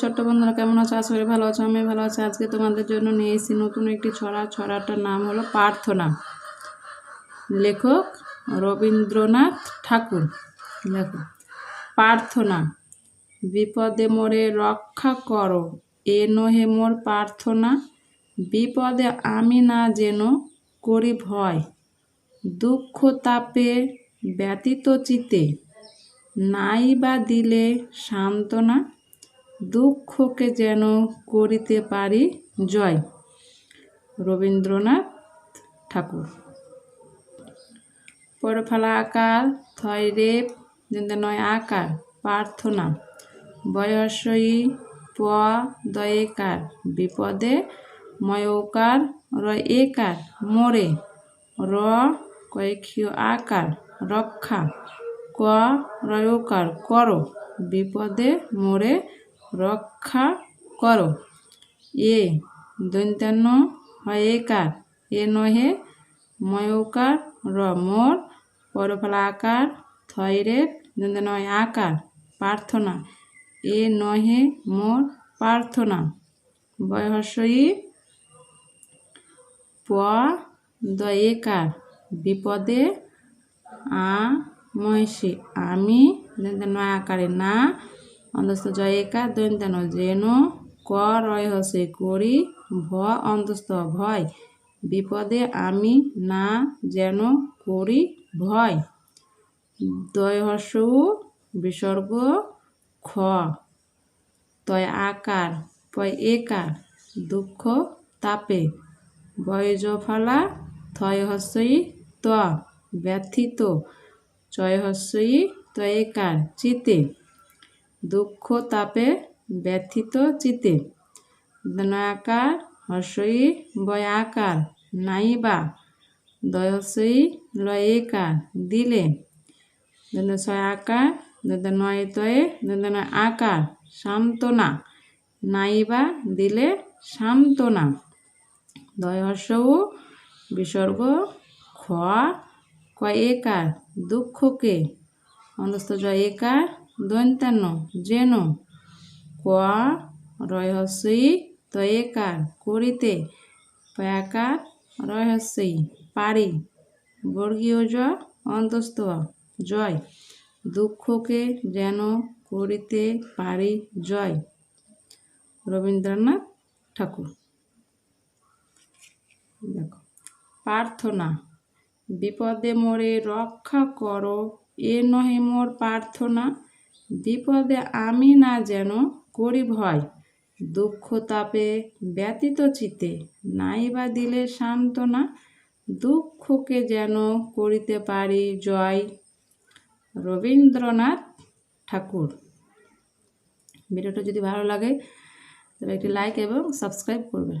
ছোট্ট বন্ধুরা কেমন আছো? আশা করি ভালো আছো আমি ভালো আছি। আজকে তোমাদের জন্য নিয়ে এসেছি নতুন একটি ছড়া। ছড়াটার নাম হলো প্রার্থনা। লেখক রবীন্দ্রনাথ ঠাকুর। লেখো। প্রার্থনা, বিপদে মোরে রক্ষা করো। এ নহে মোর প্রার্থনা, বিপদে আমি না যেন করি ভয়। দুঃখ তাপে ব্যতীত চিতে, নাই বা দিলে সান্ত্বনা দুঃখকে যেন করিতে পারি জয়। রবীন্দ্রনাথ ঠাকুর। পরফালা আকার থয় রেপ নয় আকার, প্রার্থনা। বয়সই প দয়েকার বিপদে ময়কার র একার, মোরে র কয়েক্ষীয় আকার, রক্ষা ক রয়কার, করো, বিপদে মোরে রক্ষা করো। এ দৈন্তান্ন হয় একার এ নহে ময়কার র। মোর পরফলা আকার থয়রে নয় আকার, প্রার্থনা। এ নহে মোর প্রার্থনা। বয়সই প দয়েকার বিপদে আ মহিষী। আমি আকারে না অন্তস্থ জয়িকা দৈন্তান যেন ক রয় হসে করি ভ অন্তস্থ ভয়। বিপদে আমি না যেন করি ভয়। দয় বিসর্গ খ। তয় আকার, পয় একার, দুঃখ তাপে। বয়জফলা থয় হস্যই ত, ব্যথিত। চয় হস্যই তয়েকার চিতে। দুঃখ তাপে ব্যথিত চিতে। দনাকার হর্ষই বয় আকার নাইবা দয়সই লয়েকার দিলে। ছয় আকার নয় তয়ে নয় আকার সান্ত্বনা, নাইবা দিলে সান্ত্বনা। দয় হর্ষও বিসর্গ খ কয় একার দুঃখকে অন্তস্থ জয় একার দন্তান্ন যেন ক রহস্যই তয়েকার করিতে পয়াকার রহস্যই পারি। বর্গীয় জ অন্তস্থ, জয়। দুঃখকে যেন করিতে পারি, জয়। রবীন্দ্রনাথ ঠাকুর। দেখো, প্রার্থনা। বিপদে মোরে রক্ষা করো, এ নহে মোর প্রার্থনা। বিপদে আমি না যেন করি ভয় দুঃখ তাপে ব্যতীত চিতে নাই বা দিলে সান্ত্বনা, দুঃখকে যেন করিতে পারি জয়। রবীন্দ্রনাথ ঠাকুর। ভিডিওটা যদি ভালো লাগে, তবে একটি লাইক এবং সাবস্ক্রাইব করবে